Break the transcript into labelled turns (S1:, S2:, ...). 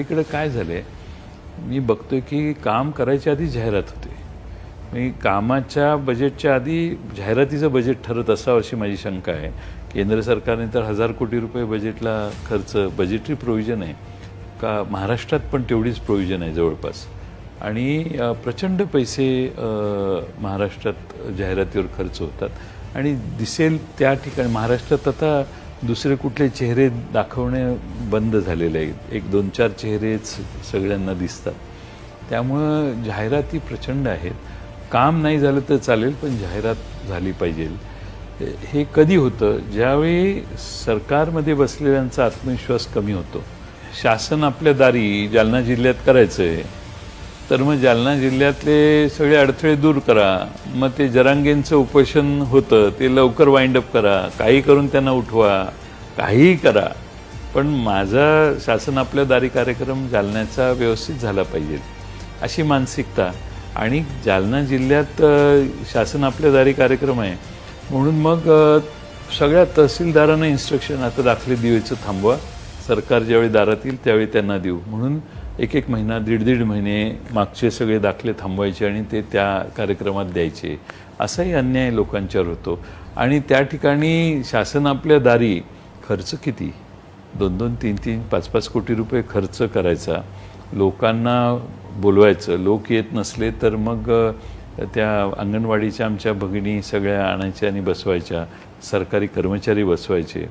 S1: अलीकडं काय झालं आहे मी बघतोय की काम करायच्या आधी जाहिरात होते. मी कामाच्या बजेटच्या आधी जाहिरातीचं बजेट ठरत असावं अशी माझी शंका आहे. केंद्र सरकारने तर हजार कोटी रुपये बजेटला खर्च बजेटरी प्रोव्हिजन आहे. का महाराष्ट्रात पण तेवढीच प्रोव्हिजन आहे जवळपास. आणि प्रचंड पैसे महाराष्ट्रात जाहिरातीवर खर्च होतात. आणि दिसेल त्या ठिकाणी महाराष्ट्रात आता दुसरे कुठले चेहरे दाखवणे बंद झालेले आहेत. एक दोन चार चेहरेच सगळ्यांना दिसतात. त्यामुळं जाहिराती प्रचंड आहेत. काम नाही झालं तर चालेल पण जाहिरात झाली पाहिजे. हे कधी होतं? ज्यावेळी सरकारमध्ये बसलेल्यांचा आत्मविश्वास कमी होतो. शासन आपल्या दारी जालना जिल्ह्यात करायचं आहे तर मग जालना जिल्ह्यातले सगळे अडथळे दूर करा. मग ते जरांगेंचं उपोषण होतं ते लवकर वाइंड अप करा. काही करून त्यांना उठवा. काहीही करा. पण माझा शासन आपल्या दारी कार्यक्रम जालन्याचा व्यवस्थित झाला पाहिजे अशी मानसिकता. आणि जालना जिल्ह्यात शासन आपल्या दारी कार्यक्रम आहे. म्हणून मग सगळ्या तहसीलदारांना इन्स्ट्रक्शन आता दाखले दिवेचं थांबवा. सरकार ज्यावेळी दारात येईल त्यावेळी त्यांना देऊ. म्हणून एक एक महिना दीड दीड महिने मागचे सगळे दाखले थांबवायचे आणि ते त्या कार्यक्रमात द्यायचे. असाही अन्याय लोकांच्यावर होतो. आणि त्या ठिकाणी शासन आपल्या दारी खर्च किती? दोन दोन तीन तीन पाच पाच कोटी रुपये खर्च करायचा. लोकांना बोलवायचं. लोक येत नसले तर मग त्या अंगणवाडीच्या आमच्या भगिनी सगळ्या आणायच्या आणि बसवायच्या. सरकारी कर्मचारी बसवायचे.